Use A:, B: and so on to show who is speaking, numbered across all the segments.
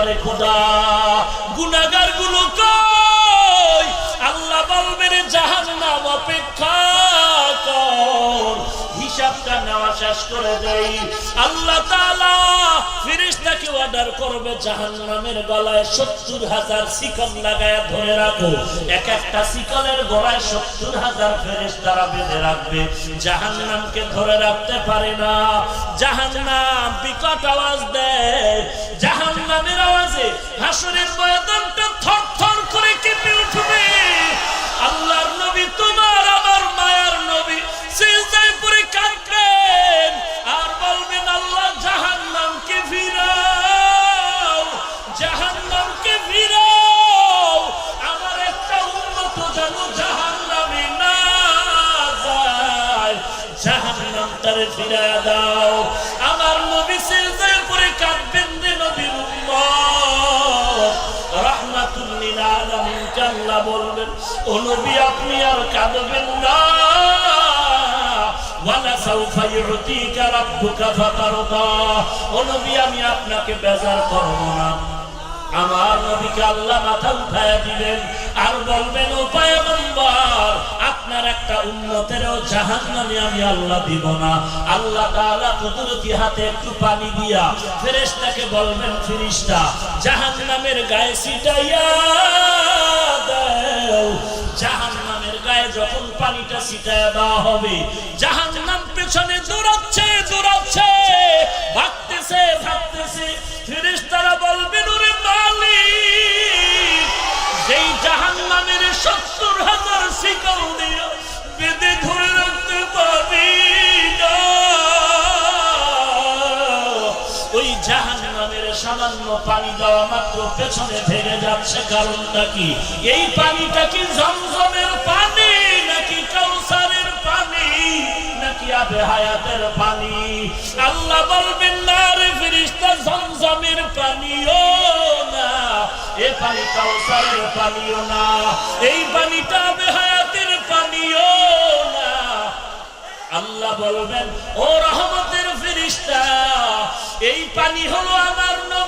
A: পারে খোদা শেষ করে দেই। আল্লাহ তাআলা ফেরেশতাকে অর্ডার করবে জাহান্নামের গলায় সত্তর হাজার শিকল লাগায় ধরে রাখো। এক একটা শিকলের গলায় সত্তর হাজার ফেরেশতারা বেঁধে রাখবে। জাহান্নামকে ধরে রাখতে পারে না। জাহান্নাম বিকট আওয়াজ দেয়। জাহান্নামের আওয়াজে হাসরের ময়দানটা থর থর করে কেঁপে উঠবে। আল্লাহর নবী তোমার ফিরায় দাও। আমার নবী সিজদায় কাঁদবেন নবীর আলামিন আল্লাহ বলবেন, ও নবী, আপনি আর কাঁদবেন আমি আপনাকে বেজার না। আমার নবীকে আল্লাহ মাথা উঠায় দিবেন আর বলবেন পয়গম্বর, আপনার একটা উন্নতেরও জাহান্নামে আমি আল্লাহ দিব না। আল্লাহ কুদরতি হাতে একটু পানি দিয়া ফেরেশতাকে বলবেন, ফেরেশতা, জাহান্নামের গায়ে ছিটাইয়া দাও। জাহান্নামের গায়ে যখন পানিটা ছিটায় দেওয়া হবে, জাহান্নাম পেছনে দৌড়াচ্ছে দৌড়াচ্ছে পানি দেওয়া মাত্র পেছনে ভেঙে যাচ্ছে, কারণটা কি? এই পানিটা কি জমজমের পানি, নাকি কাউসারের পানি, নাকি আবে হায়াতের পানি? আল্লাহ বলবেন, না রে ফিরিস্তা জমজমের পানিও না, এ পানি কাউসারের পানিও না, এই পানিটা আবে হায়াতের পানিও না। আল্লাহ বলবেন, ও রহমতের ফেরিস্তা এই পানি হলো আমার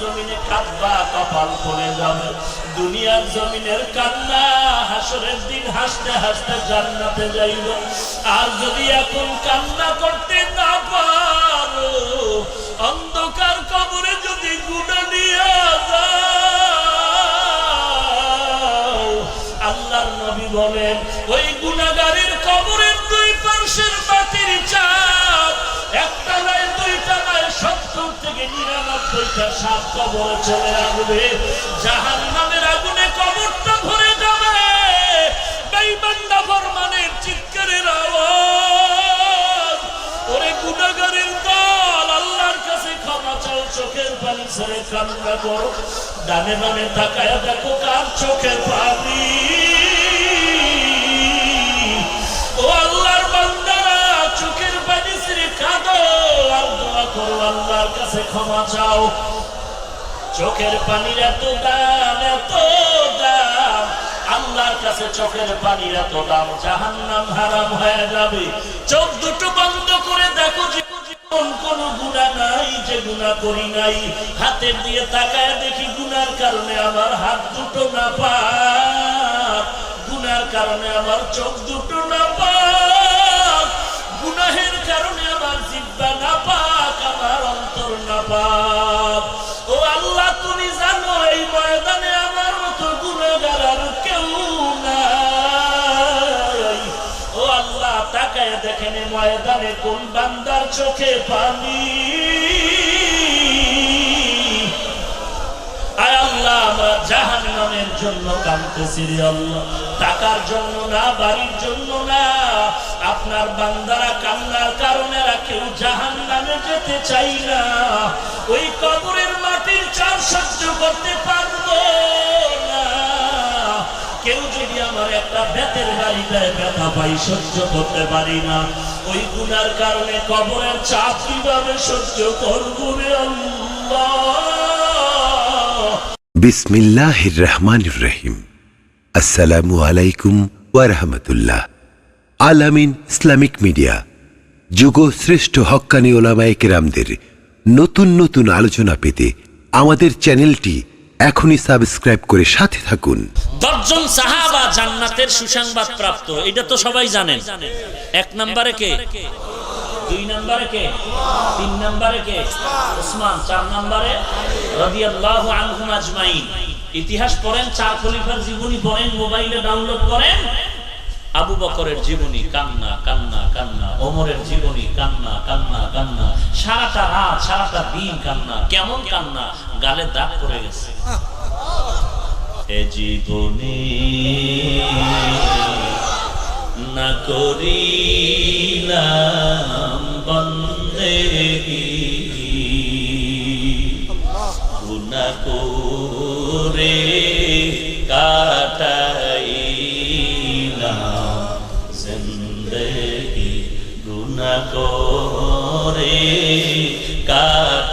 A: জমিনে কাঁদবা, কপাল পড়ে যাবে। দুনিয়ার জমিনের কান্না, হাসরের দিন হাসতে হাসতে জান্নাতে যাইব। আর যদি এখন কান্না করতে না পারো, অন্ধকার কবরে যদি গুণা নিয়ে যাও আল্লাহর নবী বলেন, ওই গুণাগারের কবরের দুই পার্শ্বের মাটির চাপ একটা জাহান নামের আগুনে কবরটা ভরে যাবে। চিৎকারের আওয়াজ। ওরে গুনাহগারের দল, আল্লাহর কাছে ক্ষমা চাও, চোখের পানি ছেড়ে কান্না করো। ডানে বামে তাকায় দেখো কার চোখের পানি। করো আল্লাহর কাছে ক্ষমা চাও। চোখের পানির এত দাম এত দাম। আল্লাহর কাছে চোখের পানির এত দাম, জাহান্নাম হারাম হয়ে যাবে। চোখ দুটো বন্ধ করে দেখো হাতের দিয়ে তাকায় দেখি গুনার কারণে আমার হাত দুটো গুনার কারণে আমার চোখ দুটো না পাক। গুনাহের কারণে জিব্বা না পাক, আমার অন্তর না পাক। ও আল্লাহ, তুমি জানো, এই ময়দানে আমার মতো গুণাগার কেউ নাই। ও আল্লাহ, তাকায় দেখেন ময়দানে কোন বান্দার চোখে পানি। আয় আল্লাহ জন্য কাঁদতেছি আল্লাহ। টাকার জন্য না, বাড়ির জন্য না। আপনার বান্দারা কান্নার কারণে কেউ জাহান্নামে যেতে চাই না। ওই কবরের মাটির চার সহ্য করতে পারব কেউ যদি আমার একটা বাড়ি দেয়, ব্যথা পাই, সহ্য করতে পারি না। ওই গুনার কারণে কবরের চাপ কীভাবে সহ্য করব
B: রহিম। আসসালামু আলাইকুম ওয়ারহমতুল্লাহ আলামিন ইসলামিক মিডিয়া যুগ শ্রেষ্ঠ হক্কানি ওলামায়ে কেরামদের নতুন নতুন আলোচনা পেতে আমাদের চ্যানেলটি এখনই সাবস্ক্রাইব করে সাথে থাকুন।
A: দশজন সাহাবা জান্নাতের সুসংবাদ প্রাপ্ত, এটা তো সবাই জানেন। এক নম্বরে কে? দুই নম্বরে কে? তিন নম্বরে কে? ওসমান, চার নম্বরে? রাদিয়াল্লাহু আনহুম আজমাইন। ইতিহাস পড়েন, চার খলিফার জীবনী পড়েন, মোবাইলে ডাউনলোড করেন। আবু বকরের জীবনী কান্না কান্না কান্না ওমরের জীবনী কান্না কান্না কান্না সারাটা রাত সারাটা দিন কান্না কেমন কান্না? গালে দাগ পড়ে গেছে। এ জীবনে না করিলাম বন্দেগি গুনা করে জিন্দগি গুনা করে কাটাইলাম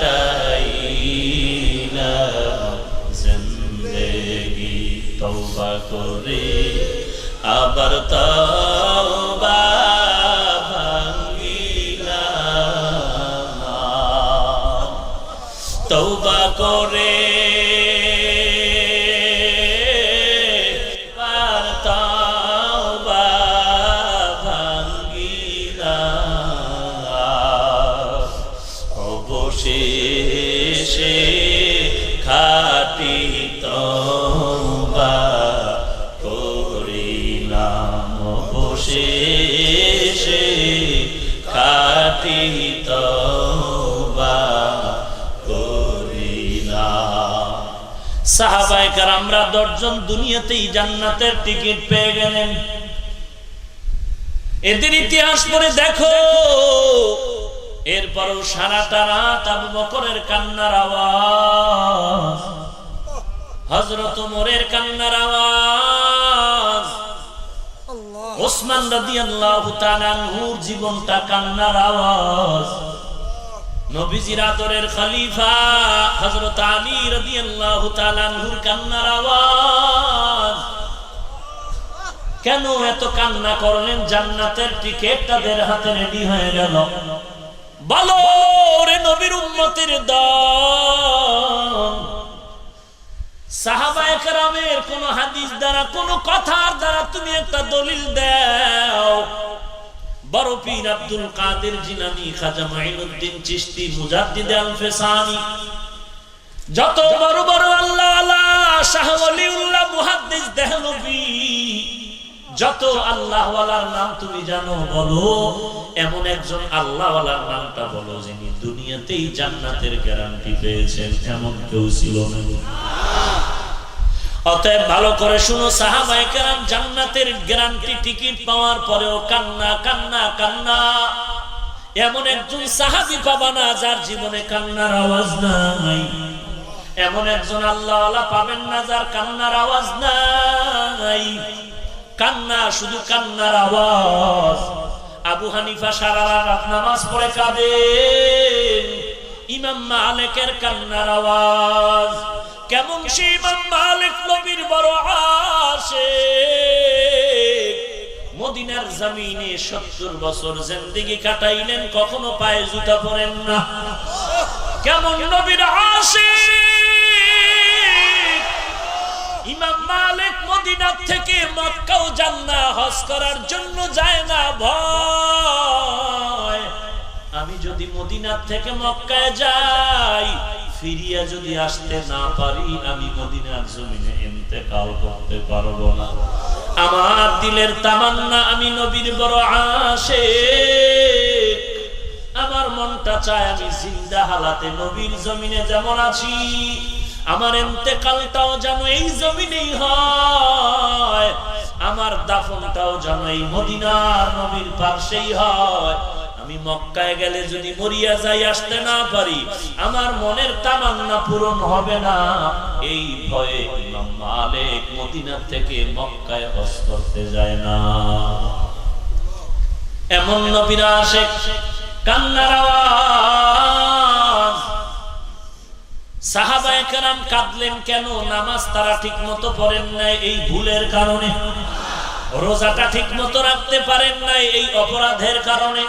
A: জিন্দগি তওবা করে আবার তওবা কারামরা দশজন দুনিয়াতেই জান্নাতের টিকিট পেয়ে গেলেন। এদের ইতিহাস পড়ে দেখো। এরপরও সারাটা রাত আবু বকরের কান্নার আওয়াজ হজরত মোরের কান্নার আওয়াজ, ওসমান রাদিয়াল্লাহু তাআলা জীবনটা কান্নার আওয়াজ। আওয়াজ। কেন এত কান্না করলেন? জান্নাতের টিকিট তাদের হাতে রেডি হয়ে গেল। বলো রে নবীর সাহাবায়ে কেরামের কোন হাদিস দ্বারা, কোন কথার দ্বারা তুমি একটা দলিল দাও। বড় পীর আব্দুল কাদের জিলানী খাজা মাইনুদ্দিন চিশতি, মুজাদ্দিদ আল ফেসানি যত বড় বড় আল্লাহ আল্লাহ শাহ ওলিউল্লাহ মুহাদ্দিস দেহলভী যত আল্লাহ ওয়ালার নাম তুমি জানো, বলো। এমন একজন আল্লাহ ওয়ালার নামটা বলো, যিনি দুনিয়াতেই জান্নাতের গ্যারান্টি পেয়েছেন, এমন কেউ ছিল না। অতএব ভালো করে শুনো, সাহাবায়ে কেরাম জান্নাতের গ্যারান্টি টিকিট পাওয়ার পরেও কান্না কান্না কান্না। এমন একজন সাহাবী পাবা না যার জীবনে কান্নার আওয়াজ নাই। এমন একজন আল্লাহ পাবেন না যার কান্নার আওয়াজ নাই। কান্না, শুধু কান্নার আওয়াজ। আবু হানিফা সারা রাত নামাজ পড়ে কাঁদেন। ইমাম মালিকের কান্নার আওয়াজ। কেমন সে ইমাম মালিক নবীর বড় আসে মদিনার জমিনে সত্তর বছর জিন্দিগি কাটাইলেন, কখনো পায়ে জুতা পরেন না। কেমন নবীর আসে ইমাম মালিক মদিনা থেকে মক্কাও যান না, হজ করার জন্য যায় না, ভয়। আমি যদি মদিনা থেকে মক্কায় যাই ফিরিয়া যদি আসতে না পারি, আমি মদিনার জমিনে ইন্তেকাল করতে পারব না। আমার দিলের তামান্না আমি নবীর বড় আসে আমার মনটা চায় আমি জিন্দা হালাতে নবীর জমিনে যেমন আছি। আমার এতেকালটাও যেন এই জমিনেই হয়। আমার দাফনটাও যেন এই মদিনার নবীর পাশেই হয়। আমি মক্কায় গেলে যদি মরিয়া যাই, আসতে না পারি, আমার মনের তামান্না পূরণ হবে না। এই ভয়ে মালিক মদিনা থেকে মক্কায় হজ করতে যায় না। এমন নবীরা আসে, কান্নার কাঁদলেন, কেন নামাজ তারা ঠিক মতো পড়েন নাই? এই ভুলের কারণে। রোজাটা ঠিক মতো রাখতে পারেন নাই, এই অপরাধের কারণে।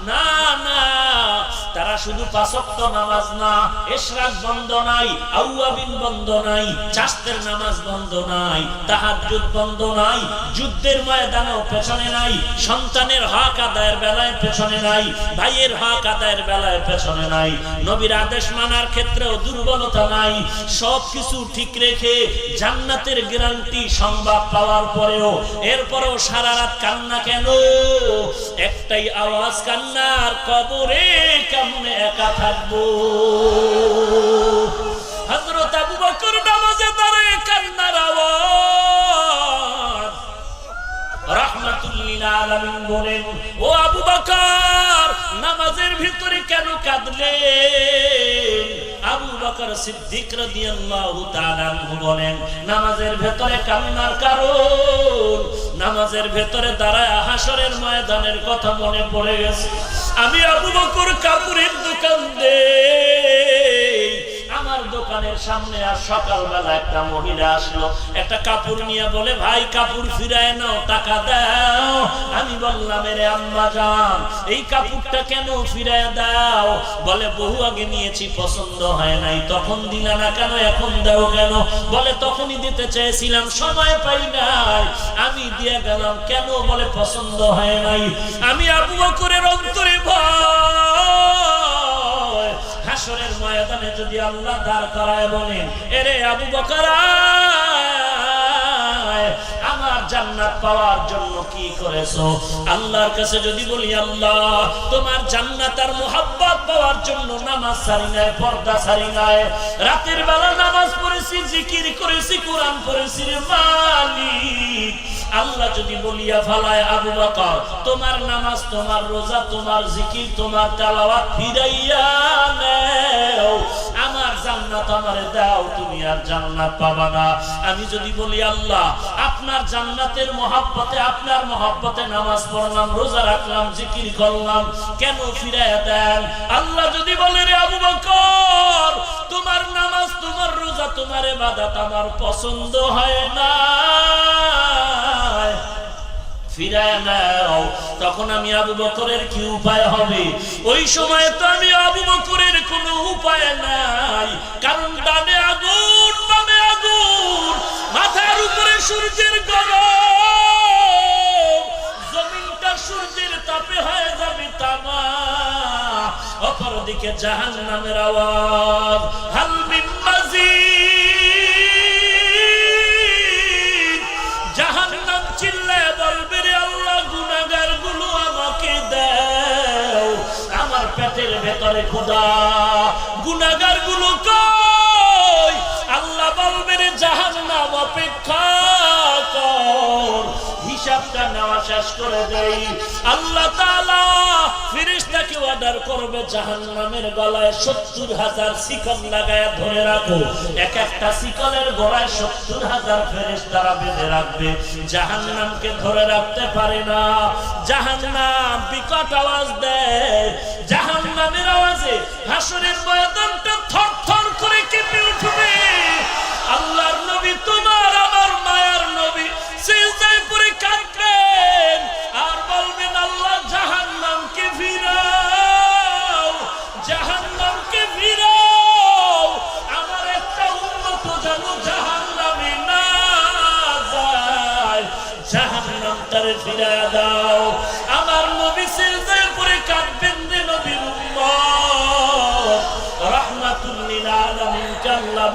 A: না না তারা শুধু পাঁচক্ত নামাজ না, এশরাক বন্ধ নাই, আউয়াবিন বন্ধ নাই চাস্তের নামাজ বন্ধ নাই, তাহাজ্জুদ বন্ধ নাই, যুদ্ধের ময়দানেও পেছনে নাই, সন্তানের হক আদায়ের বেলায় পেছনে নাই, ভাইয়ের হক আদায়ের বেলায় পেছনে নাই, নবীর আদেশ মানার ক্ষেত্রেও দুর্বলতা নাই সব কিছু ঠিক রেখে জান্নাতের গ্যারান্টি সংবাদ পাওয়ার পরেও, এরপরেও সারা রাত কান্না কেন? একটাই আওয়াজ, কান্নার কবরে কেমনে একা থাকব। হযরত আবু বকর নামাজে দাঁড়িয়ে কান্নার আওয়াজ। বলেন, ও আবু বকর, নামাজের ভিতরে কেন কাঁদলেন? আবু বকর সিদ্দিক রাদিয়াল্লাহু তাআলা বলেন, নামাজের ভেতরে কান্নার কারণ, নামাজের ভেতরে দাঁড়ায় হাসরের ময়দানের কথা মনে পড়ে গেছে। আমি আবু বকর কাপুরের দোকান আমার দোকানের সামনে আর সকালবেলা একটা মহিলা আসলো। একটা কাপড় নিয়ে বলে, ভাই, কাপড় ফিরায় নাও, টাকা দাও। আমি বললাম, এরে আম্মা যান এই কাপড়টা কেন ফিরায় দাও? বলে, বহু আগে নিয়েছি, পছন্দ হয় নাই। তখন দিলা না কেন, এখন দাও কেন? বলে, তখনই দিতে চেয়েছিলাম, সময় পাই নাই। আমি দিয়ে গেলাম, কেন? বলে, পছন্দ হয় নাই। আমি আবু বকরের অন্তরে ভয় যদি আল্লাহ দাঁড় করায় বলেন, এরে আবু বকর আল্লাহ, তোমার নামাজ রাতের বেলা নামাজ পড়েছি, জিকির করেছি, কোরআন পড়েছি আল্লাহ যদি বলিয়া ফালায় আবু বকর, তোমার নামাজ, তোমার রোজা, তোমার জিকির, তোমার তেলাওয়াত ফিরাইয়া নেও। জান্নাত আমারে দাও, তুমি আর জান্নাত পাবা না। আমি যদি বলি, আল্লাহ, আপনার জান্নাতের মহাব্বতে, আপনার মহাব্বতে নামাজ পড়লাম, রোজা রাখলাম, জিকির করলাম, কেন ফিরাইয়া দেন? আল্লাহ যদি বলে, রে আবু বকর, তোমার নামাজ, তোমার রোজা, তোমার ইবাদত আমার পছন্দ হয় না ফিরায় নাও তখন আমি আবু বকরের কি উপায় হবে? ওই সময় তো আমি আবু বকরের কোনো উপায় নাই। কারণ ডানে আগুন, বামে আগুন, মাথার উপরে সূর্যের গরম। জমিনটা সূর্যের তাপে হয়ে যাবে তামা। অপরদিকে জাহান নামের আওয়াজ হালমিন ভেতরে খোদা গুনাগারগুলো আল্লাহ বলবেন জাহান নাম অপেক্ষা কর। হিসাবটা নেওয়া শেষ করে দেই। আল্লাহ তাআলা ফেরেশতাকে অর্ডার করবে জাহান্নামের গলায় সত্তর হাজার শিকল লাগায় ধরে রাখো। এক একটা শিকলের গলায় সত্তর হাজার ফেরেশতারা বেঁধে রাখবে। জাহান্নামকে ধরে রাখতে পারে না। জাহান্নাম বিকট আওয়াজ দেয়। জাহান্নামের আওয়াজে হাসরের ময়দানটা থর থর করে কেঁপে উঠবে। আল্লাহর নবী তোমার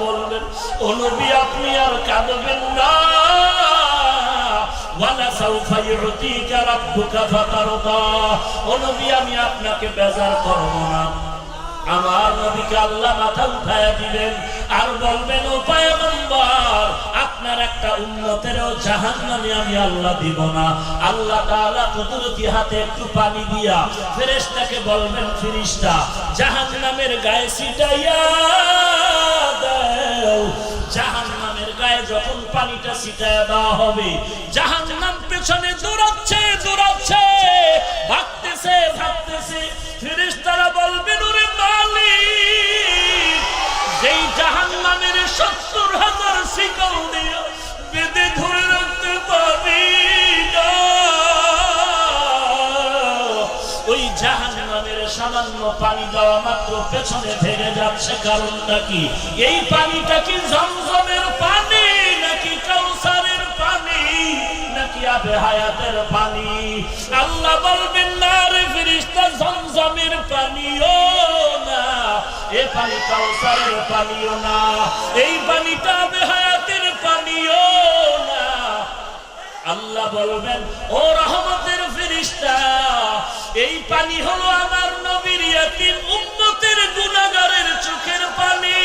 A: বলবেন, ও নবী, আপনি আর কাঁদবেন না। আমি আপনাকে বেজার করব না। আমার নবীকে আল্লাহ মাথা আর বলবেন পয়গম্বর, আপনার একটা উন্নতেরও জাহান নামে আমি আল্লাহ দিব না। আল্লাহ কুদরতি হাতে একটু পানি দিয়া ফেরেশতাকে বলবেন, ফেরেশতা জাহান নামের গায়ে ছিটাইয়া দাও জাহান নামের গায়ে যখন পানিটা ছিটাইয়া দেওয়া হবে জাহান সত্তর হাজার শিকল দিয়ে বেঁধে ধরে রাখতে পারি সামান্য পানি দেওয়া মাত্র পেছনে ভেঙে যাচ্ছে কারণটা কি? এই পানিটা কি জমজমের পানি নাকি কাউসারের পানি নাকি আবে হায়াতের পানি? আল্লাহ বলবেন, না রে ফিরিস্তা জমজমের পানিও না। এ পানি কাউসারের না। এই পানিটা আবে হায়াতের পানিও না। আল্লাহ বলবেন, ও রহমতের ফেরিস্তা এই পানি হলো আমার নবীর ইয়াতিম উম্মতের চোখের পানি।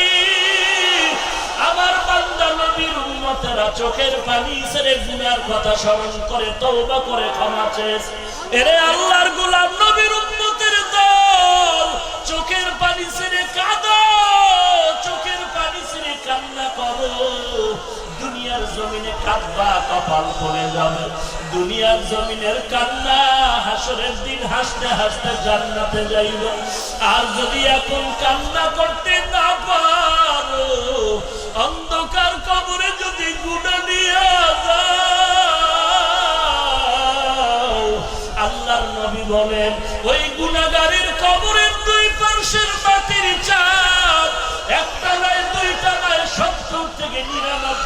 A: আমার বান্দা নবীর উম্মতেরা চোখের পানি ছেড়ে গুনার কথা স্মরণ করে, তওবা করে, ক্ষমা চেয়েছে। এরে আল্লাহর গোলাম নবীর উম্মতের দল, চোখের পানি ছেড়ে কাঁদো, চোখের পানি ছেড়ে কান্না করো। দুনিয়ার জমিনে কাঁদবা, কপাল পড়ে যাবে। দুনিয়ার জমিনের কান্না, হাসরের দিন হাসতে হাসতে জান্নাতে যাইবে। আর যদি এখন কান্না করতে না পারো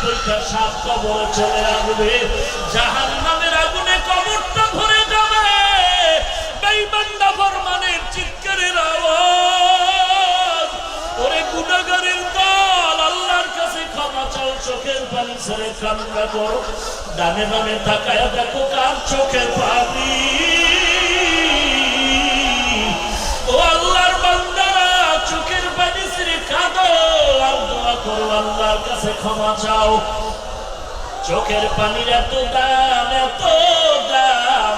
A: নিরানব্বইটা সাত কবরে চলে আসবে। জাহান নামের আগুনে কবরটা ভরে যাবে। বেঈমানরা ফরমানের চিৎকারের আওয়াজ। ওরে গুনাগারের দল, আল্লাহর কাছে ক্ষমা চাও, চোখের পানি ছেড়ে কান্না করো। ডানে বামে তাকায় দেখো কার চোখের পানি। করো, আল্লাহর কাছে ক্ষমা চাও। চোখের পানির এত দাম এত দাম।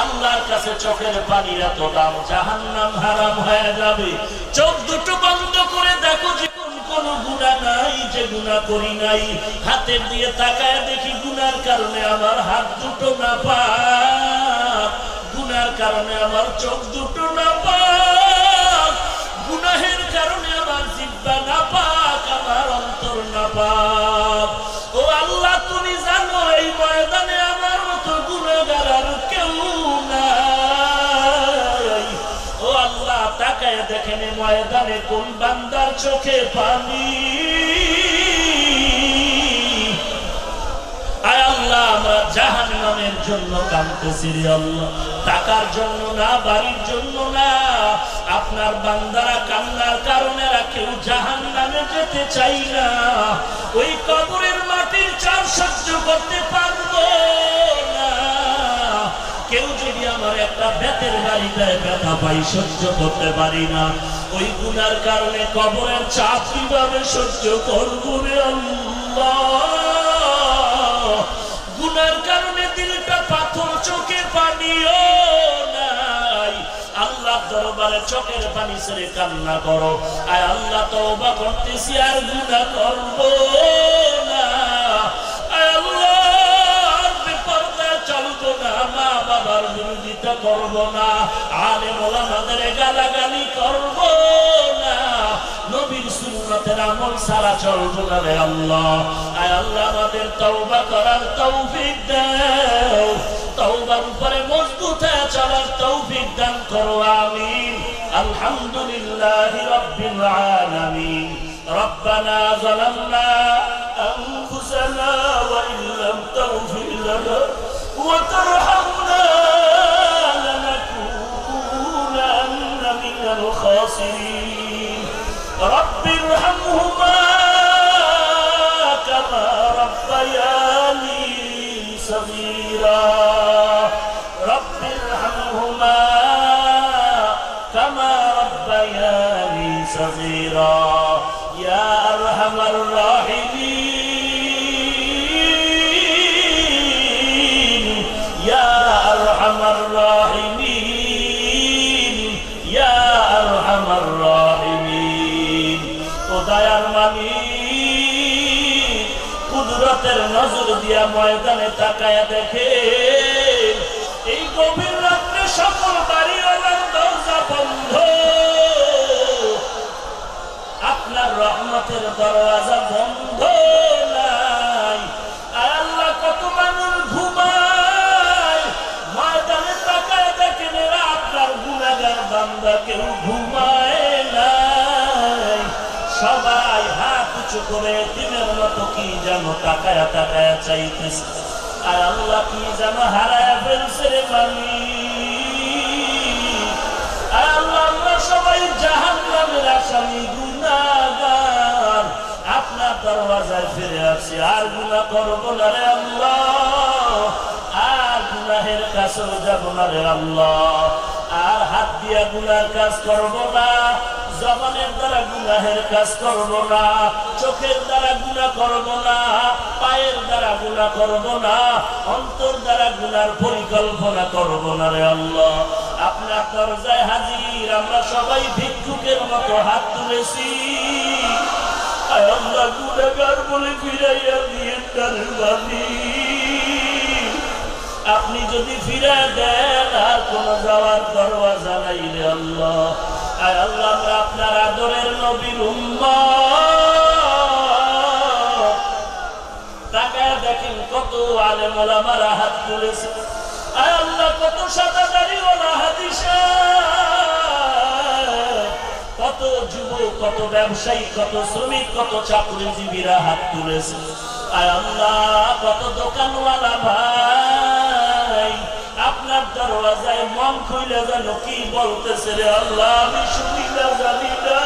A: আল্লাহর কাছে চোখের পানির এত দাম, জাহান্নাম হারাম হয়ে যাবে। চোখ দুটো বন্ধ করে দেখো যে কোন গুণা নাই, যে গুণা করি নাই। হাতের দিয়ে তাকায় দেখি গুনার কারণে আমার হাত দুটো না পাক। গুনার কারণে আমার চোখ দুটো না পাক। গুনাহের কারণে ও আল্লাহ তুমি ময়দানে আমার কেউ ও আল্লাহ দেখেন ময়দানে কোন বান্দার চোখে পানি। আল্লাহ, আমরা জাহান নামের জন্য কামতেছি রে আল্লাহ। টাকার জন্য না, বাড়ির জন্য না। আপনার বান্দারা কান্নার কারণে কেউ জাহান নামে যেতে চাই না। ওই কবরের মাটির সহ্য করতে পারব কেউ যদি আমার একটা ব্যথা পাই, সহ্য করতে পারি না। ওই গুনার কারণে কবরের চাপ কীভাবে সহ্য করব রে আল্লাহ? গুনার কারণে দিলটা পাথর চোখে পানিও নাই। আল্লাহ দরবারে চোখের পানি ছেড়ে কান্না করো। আয় আল্লাহ তওবা করতেছি, আর গুনাহ করব না। আর মা না আলে মোলামাদের গালাগালি করব না। নবীর সুন্নতের আমল সারা চলবো না রে আল্লাহ আয় আল্লাহ আমাদের তওবা করার তৌফিক দাও তওবার উপরে মজবুত হয়ে চলার তৌফিক দান করো আমিন আলহামদুলিল্লাহ রাব্বিল আলামিন ربنا ظلمنا أنفسنا وإن لم تغفر لنا وترحمنا কুদরতের নজর দিয়া ময়দানে তাকায়া দেখে এই গভীর রাত্রে সকল আপনার রহমতের দরওয়াজা বন্ধ নাই। আল্লাহ, কত মানুষ ঘুমায়। ময়দানে তাকায় দেখেন আপনার গুণাগার কেউ ঘুমায় নাই। সবাই হাত উঁচু করে কি যেন তাকায়া তাকায়া চাইতেছে। আর আল্লাহ কি যেন হারায় ফেলছে রে আমরা আসি আর আল্লাহ। কাছেও যাব না রে আর হাত দিয়া গুনার কাজ করব না। জবানের দ্বারা গুনাহের কাজ করব না। চোখের দ্বারা গুণা করব না, পায়ের দ্বারা গুণা করব না, অন্তর দ্বারা গুনার পরিকল্পনা করব না রে আল্লাহ। আপনার দরজায় হাজির, আমরা সবাই ভিক্ষুকের মতো হাত তুলেছি। আল্লাহ গুণাগার বলে ফিরাইয়া দিয়ে আপনি যদি ফিরে দেন, আর কোন যাওয়ার দরওয়াজা নাই রে আল্লাহ। আর আল্লাহ, আমরা আপনার আদরের নবীর উম্মত। দেখেন কত আলেম ওলামারা হাত তুলেছে। আয় আল্লাহ, কত সাদা দাড়িওয়ালা হাদিসা। কত যুবক, কত ব্যবসায়ী, কত শ্রমিক, কত চাকরিজীবীরা হাত তুলেছে। আয় আল্লাহ, কত দোকানওয়ালা ভাই, আপনার দরওয়াজায় মন খুইলে যেন কি বলতেছে রে আল্লাহ? আমি শুনি না জানি না।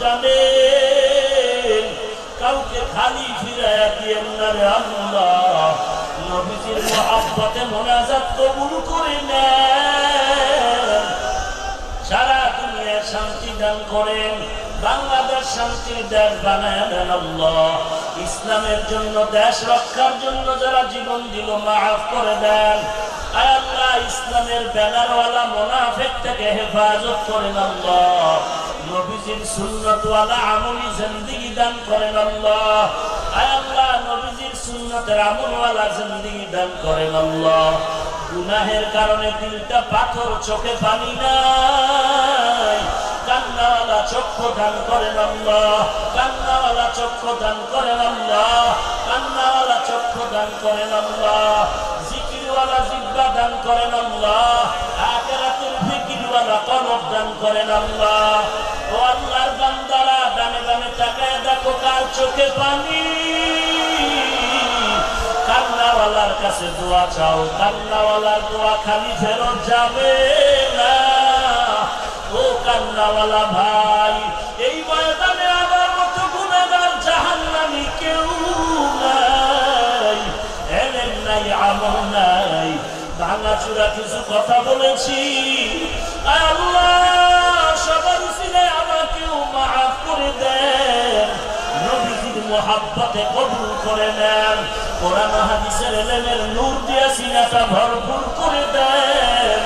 A: জানেন, কাউকে খালি দিয়েন না রে আল্লাহ, নবীজির মোনাজাত কবুল করে নেন। সারা দুনিয়ায় শান্তি দান করেন, বাংলাদেশ শান্তির দেশ বানায় দেন আল্লাহ। ইসলামের জন্য, দেশ রক্ষার জন্য যারা জীবন দিল, মাফ করে দেন। আল্লাহ, ইসলামের ব্যানারওয়ালা মোনাফেক থেকে হেফাজত করেন আল্লাহ। নবীজির সুন্নতওয়ালা আমলি জিন্দেগি দান করেন আল্লাহ। আয় আল্লাহ, নবীজির সুন্নতের আমলওয়ালা জিন্দেগি দান করেন আল্লাহ। গুনাহের কারণে দিলটা পাথর চোখে পানি নাই। কান্নাওয়ালা চক্ষু দান করেন আল্লাহ। কান্নাওয়ালা চক্ষু দান করেন আল্লাহ। কান্নাওয়ালা চক্ষু দান করেন আল্লাহ। জিকিরওয়ালা জিব্বা দান করেন আল্লাহ। আখেরাতের বান্দারা চোখে পানি। কান্নাওয়ালার কাছে দোয়া চাও, কান্নাওয়ালার দোয়া খালি ফেরত যাবে না। ও কান্নাওয়ালা ভাই, এই আমার জাহান্নামি কেউ নাই। নাই। ভাঙাচুরা কিছু কথা বলেছি। আল্লাহ আমাকেও মাফ করে দেন। নবীজির মোহাব্বতে কবুল করে নেন। কোরআন হাদিসের এলেমের নূর দিয়া সিনাটা ভরপুর করে দেন।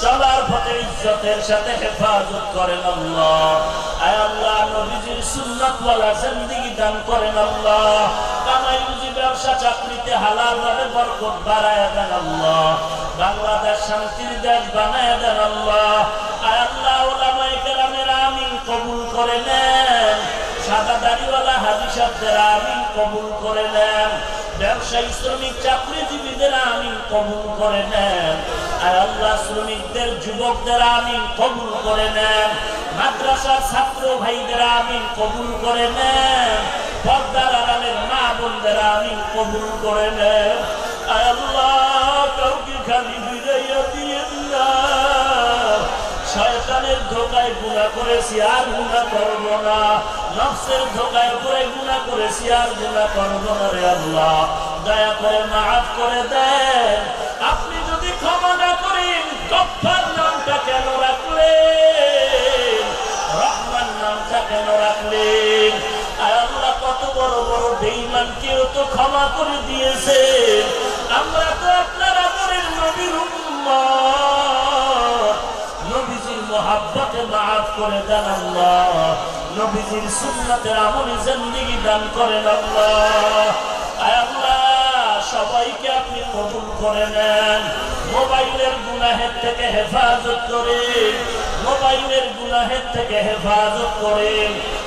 A: চলার পথে ইজ্জতের সাথে হেফাজত করেন আল্লাহ। আয় আল্লাহ, নবীজির সুন্নাত ওয়ালা জিন্দেগি দান করেন আল্লাহ। ব্যবসা চাকরিতে হালাল ভাবে বরকত বাড়ায় দেন আল্লাহ। বাংলাদেশ শান্তির দেশ বানায় দেন আল্লাহ। আয় আল্লাহ, ওলামায়ে কেরামের আমিন কবুল করে নেন। সাদা দাড়িওয়ালা হাজি সাহেবদের আমিন কবুল করে নেন। ব্যবসায়ী, শ্রমিক, চাকরিজীবীদের আমিন কবুল করে নেন। আর আল্লাহ, শ্রমিকদের, যুবকদের আমিন কবুল করে নেন। মাদ্রাসার ছাত্র ভাইদের আমিন কবুল করে নেন। পর্দার আড়ালের মা বোনদের আমিন কবুল করে নেন আল্লাহ, কাউকে খালি ফিরাইয়া দিয়ে না শয়তানের ধোকায় গুণা করেছি, আর গুণা করব না। নফসের ধোকায় করে গুণা করেছি, আর গুণা করব না রে আল্লাহ। দয়া করে মাফ করে দেন। আপনি যদি ক্ষমা না করেন, গফফার নামটা কেন রাখলেন? রহমান নামটা কেন রাখলেন? কত বড় বড় বেঈমানকেও তো ক্ষমা করে দিয়েছেন আমরা তো আপনার আদরের নবীর নবীজির মোহাব্বতে মাফ করে দেন আল্লাহ। নবীজির সুন্নতের আমলি জিন্দেগি দান করেন আল্লাহ, সবাইকে আপনি কবুল করে নেন। মোবাইলের গুনাহের থেকে হেফাজত করেন। মোবাইলের গুনাহের থেকে হেফাজত করেন।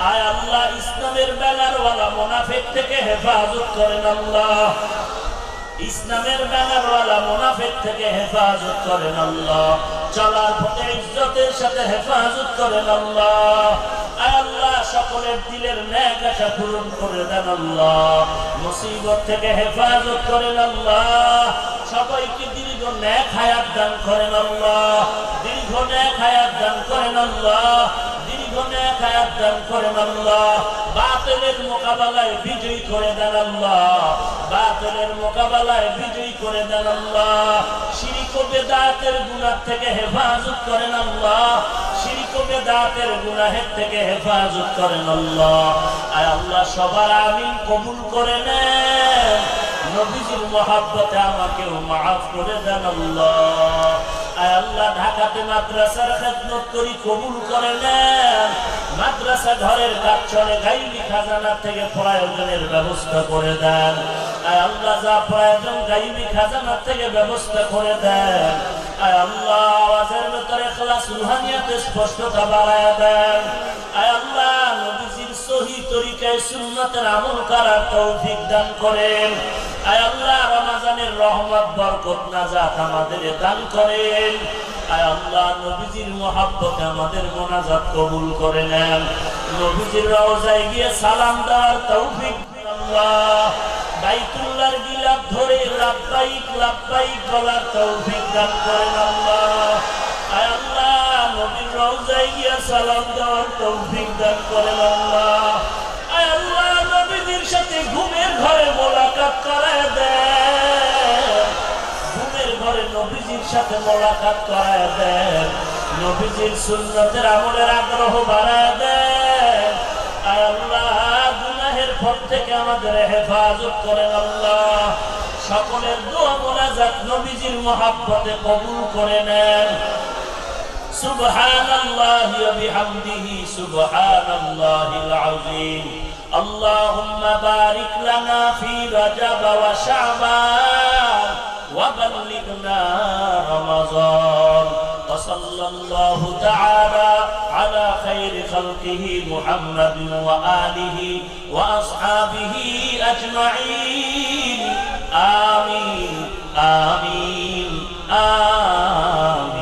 A: আয় আল্লাহ, ইসলামের ব্যানার ওয়ালা মুনাফিক থেকে হেফাজত করেন আল্লাহ। ইসলামের ব্যানারওয়ালা মুনাফিক থেকে হেফাজত করেন আল্লাহ। চলার পথে ইজ্জতের সাথে হেফাজত করেন আল্লাহ। আল্লাহ, সকলের দিলের ন্যাক আশা পূরণ করে দেন আল্লাহ। মুসিবত থেকে হেফাজত করেন আল্লাহ। সবাইকে দীর্ঘ ন্যাক হায়াত দান করেন আল্লাহ। দীর্ঘ ন্যাক হায়াত দান করেন আল্লাহ। দীর্ঘ ন্যাক হায়াত দান করেন আল্লাহ। বাতিলের মোকাবেলায় বিজয়ী করে দেন আল্লাহ। বাতিলের মোকাবেলায় বিজয়ী করে দেন আল্লাহ। শিরিক বেদাতের গুনাহ থেকে হেফাজত করেন আল্লাহ। শিরিক বেদাতের গুনাহের থেকে হেফাজত করেন আল্লাহ। আয় আল্লাহ, সবার আমিন কবুল করে নেন। নবীজির মহাব্বতে আমাকেও মাফ করে দেন আল্লাহ। ব্যবস্থা করে দেন। আয় আল্লাহ, যা প্রয়োজন গাইবি খাজানা থেকে ব্যবস্থা করে দেন। আয় আল্লাহ, আওয়াজের ভেতরে স্পষ্টতা বাড়ায় দেন। আয় আল্লাহ সহি তরিকায় সুন্নতের আমল করার তৌফিক দান করেন। আয় আল্লাহ, রমাজানের রহমত, বরকত, নাজাত আমাদের দান করেন। আয় আল্লাহ, নবীজির মহাব্বতে আমাদের মোনাজাত কবুল করে নেন। নবীজির রওজায় গিয়ে সালাম দেওয়ার তৌফিক আল্লাহ। বাইতুল্লাহর গিলাপ ধরে লাব্বাইক লাব্বাইক বলার তৌফিক দান করেন আল্লাহ। আয় আল্লাহ ঘুমের ঘরে মোলাকাত করায় দেন সাথে মোলাকাত করায় দেন নবীজির সুন্নতের আমলের আগ্রহ বাড়ায় দেন আয় আল্লাহ থেকে আমাদের হেফাজত করেন আল্লাহ। সকলের দোয়া মোনাজাত নবীজির মহাব্বতে কবুল করে নেন। سبحان الله وبحمده سبحان الله العظيم. اللهم بارك لنا في رجب وشعبان وبلغنا رمضان. وصلى الله تعالى على خير خلقه محمد وآله وأصحابه أجمعين. آمين. آمين. آمين.